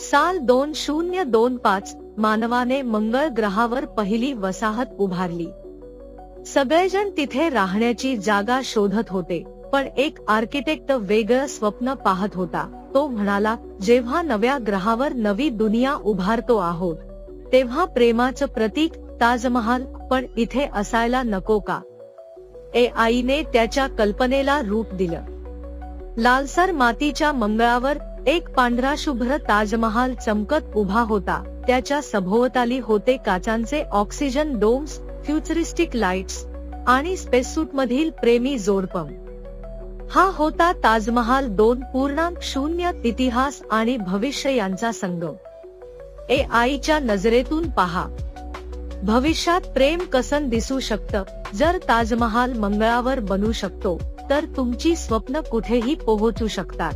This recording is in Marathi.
साल दोन शून्य दोन पाच मानवाने मंगळ ग्रहावर पहिली वसाहत उभारली. सगळेजण तिथे राहण्याची जागा शोधत होते पण एक आर्किटेक्ट वेगळं स्वप्न पाहत होता. तो म्हणाला जेव्हा नव्या ग्रहावर नवी दुनिया उभारतो आहोत तेव्हा प्रेमाचं प्रतीक ताजमहाल पण इथे असायला नको का? ए आईने त्याच्या कल्पनेला रूप दिलं. लालसर मातीच्या मंगळावर एक पांढरा शुभ्र ताजमहाल चमकत उभा होता. त्याच्या सभोवताली होते काचांचे ऑक्सिजन डोम्स फ्युचरिस्टिक लाईट्स आणि स्पेससूट मधील प्रेमी जोडपम हा होता ताजमहाल दोन पूर्णांक शून्य इतिहास आणि भविष्य यांचा संगम ए आईच्या नजरेतून पहा. भविष्यात प्रेम कसन दिसू शकतं? जर ताजमहाल मंगळावर बनू शकतो तर तुमची स्वप्न कुठेही पोहोचू शकतात.